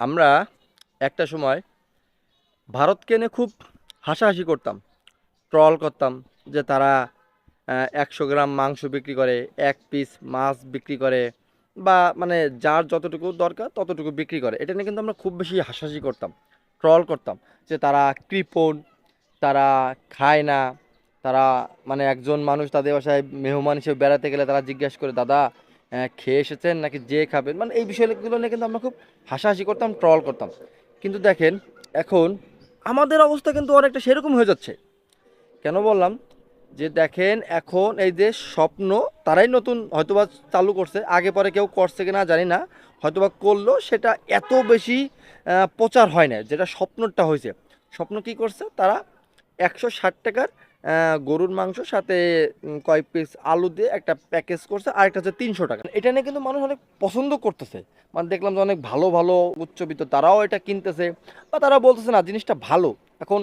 আমরা একটা সময় ভারতকে নিয়ে খুব হাসাহাসি করতাম ট্রল করতাম যে তারা একশো গ্রাম মাংস বিক্রি করে, এক পিস মাছ বিক্রি করে, বা মানে যার যতটুকু দরকার ততটুকু বিক্রি করে। এটা নিয়ে কিন্তু আমরা খুব বেশি হাসাহাসি করতাম ট্রল করতাম যে তারা কৃপণ, তারা খায় না, তারা মানে একজন মানুষ তাদের বাসায় মেহমান হিসেবে বেড়াতে গেলে তারা জিজ্ঞেস করে, দাদা খেয়ে এসেছেন নাকি যে খাবেন? মানে এই বিষয়গুলো নিয়ে কিন্তু আমরা খুব হাসাহাসি করতাম, ট্রল করতাম। কিন্তু দেখেন, এখন আমাদের অবস্থা কিন্তু অনেকটা সেরকম হয়ে যাচ্ছে। কেন বললাম? যে দেখেন, এখন এই যে স্বপ্ন, তারাই নতুন হয়তোবা চালু করছে, আগে পরে কেউ করছে কিনা জানি না, হয়তোবা করল, সেটা এত বেশি প্রচার হয় না, যেটা স্বপ্নটা হয়েছে। স্বপ্ন কি করছে? তারা একশো ষাট টাকার গরুর মাংস, সাথে কয়েক পিস আলু দিয়ে একটা প্যাকেজ করছে, আর একটা হচ্ছে তিনশো টাকা। এটা নিয়ে কিন্তু মানুষ অনেক পছন্দ করতেছে। মানে দেখলাম যে অনেক ভালো ভালো উচ্চবিত্ত তারাও এটা কিনতেছে। বা তারা বলতেছে, না, জিনিসটা ভালো। এখন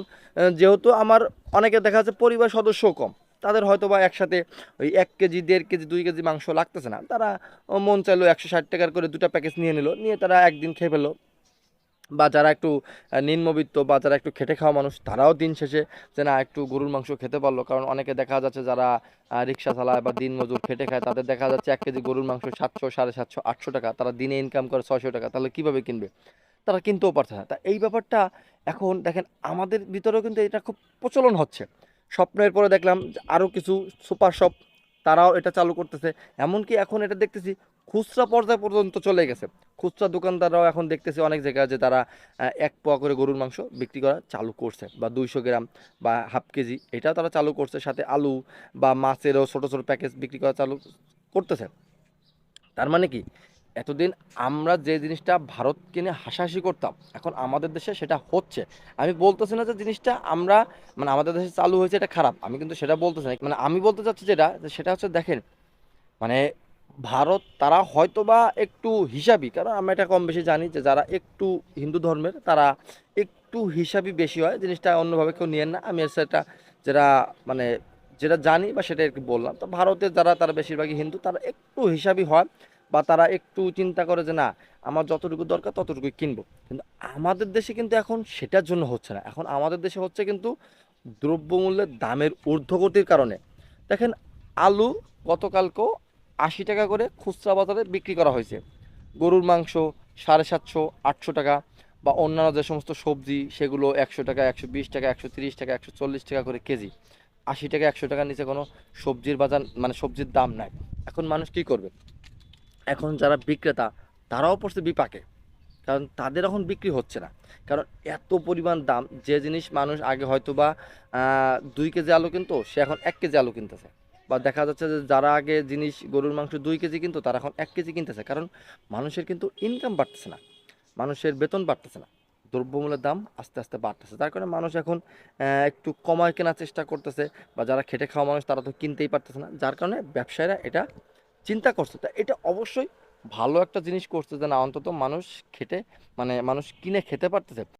যেহেতু আমার অনেকে দেখা যাচ্ছে পরিবার সদস্য কম, তাদের হয়তো বা একসাথে ওই এক কেজি, দেড় কেজি, দুই কেজি মাংস লাগতেছে না। তারা মন চাইলো একশো ষাট টাকার করে দুটা প্যাকেজ নিয়ে নিল। নিয়ে তারা একদিন খেয়ে ফেলো বা যারা একটু নিম্নবিত্ত বা যারা একটু খেটে খাওয়া মানুষ, তারাও দিন শেষে যে না, একটু গরুর মাংস খেতে পারল। কারণ অনেকে দেখা যাচ্ছে যারা রিক্সা চালায় বা দিন মজুর খেটে খায়, তাদের দেখা যাচ্ছে এক কেজি গরুর মাংস সাতশো, সাড়ে সাতশো, আটশো টাকা। তারা দিনে ইনকাম করে ছয়শো টাকা। তাহলে কীভাবে কিনবে? তারা কিনতেও পারছে না। তা এই ব্যাপারটা এখন দেখেন, আমাদের ভিতরেও কিন্তু এটা খুব প্রচলন হচ্ছে। স্বপ্নের পরে দেখলাম আরও কিছু সুপার শপ, তারাও এটা চালু করতেছে। এমনকি এখন এটা দেখতেছি খুচরা পর্যায় পর্যন্ত চলে গেছে। খুচরা দোকানদাররাও এখন দেখতেছি অনেক জায়গায় যে তারা এক পোয়া করে গরুর মাংস বিক্রি করা চালু করছে বা দুইশো গ্রাম বা হাফ কেজি এটাও তারা চালু করছে। সাথে আলু বা মাছেরও ছোটো ছোটো প্যাকেজ বিক্রি করা চালু করতেছে। তার মানে কি? এতদিন আমরা যে জিনিসটা ভারত কিনে হাসাহাসি করতাম, এখন আমাদের দেশে সেটা হচ্ছে। আমি বলতেছি না যে জিনিসটা আমরা মানে আমাদের দেশে চালু হয়েছে এটা খারাপ, আমি কিন্তু সেটা বলতেছি না। মানে আমি বলতে চাচ্ছি যেটা সেটা হচ্ছে দেখেন মানে ভারত, তারা হয়তো বা একটু হিসাবই কারণ আমরা এটা কম বেশি জানি যে যারা একটু হিন্দু ধর্মের, তারা একটু হিসাবই বেশি হয়, জিনিসটা অন্যভাবে কেউ নিয়েন না। আমি সেটা যেটা মানে যেটা জানি বা সেটা একটু বললাম। তো ভারতের যারা, তারা বেশিরভাগই হিন্দু, তারা একটু হিসাবই হয় বা তারা একটু চিন্তা করে যে, না, আমার যতটুকু দরকার ততটুকুই কিনবো। কিন্তু আমাদের দেশে কিন্তু এখন সেটার জন্য হচ্ছে না। এখন আমাদের দেশে হচ্ছে কিন্তু দ্রব্যমূল্যের দামের ঊর্ধ্বগতির কারণে। দেখেন আলু গতকালকেও আশি টাকা করে খুচরা বাজারে বিক্রি করা হয়েছে। গরুর মাংস সাড়ে সাতশো, আটশো টাকা বা অন্যান্য যে সমস্ত সবজি, সেগুলো একশো টাকা, একশো বিশ টাকা, একশো তিরিশ টাকা, একশো চল্লিশ টাকা করে কেজি। আশি টাকা, একশো টাকার নিচে কোনো সবজির বাজার মানে সবজির দাম নাই। এখন মানুষ কি করবে? এখন যারা বিক্রেতা, তারাও পড়ছে বিপাকে। কারণ তাদের এখন বিক্রি হচ্ছে না। কারণ এত পরিমাণ দাম, যে জিনিস মানুষ আগে হয়তো বা দুই কেজি আলু কিনতো, সে এখন এক কেজি আলু কিনতেছে। বা দেখা যাচ্ছে যে যারা আগে জিনিস, গরুর মাংস দুই কেজি কিনতো, তারা এখন এক কেজি কিনতেছে। কারণ মানুষের কিন্তু ইনকাম বাড়তেছে না। মানুষের বেতন বাড়তেছে না। দ্রব্যমূল্যের দাম আস্তে আস্তে বাড়তেছে। তার কারণে মানুষ এখন একটু কমায় কেনার চেষ্টা করতেছে বা যারা খেটে খাওয়া মানুষ, তারা তো কিনতেই পারতেছে না। যার কারণে ব্যবসায়ীরা এটা চিন্তা করছে। তা এটা অবশ্যই ভালো একটা জিনিস করছে যে না, অন্তত মানুষ খেটে মানে মানুষ কিনে খেতে পারতেছে।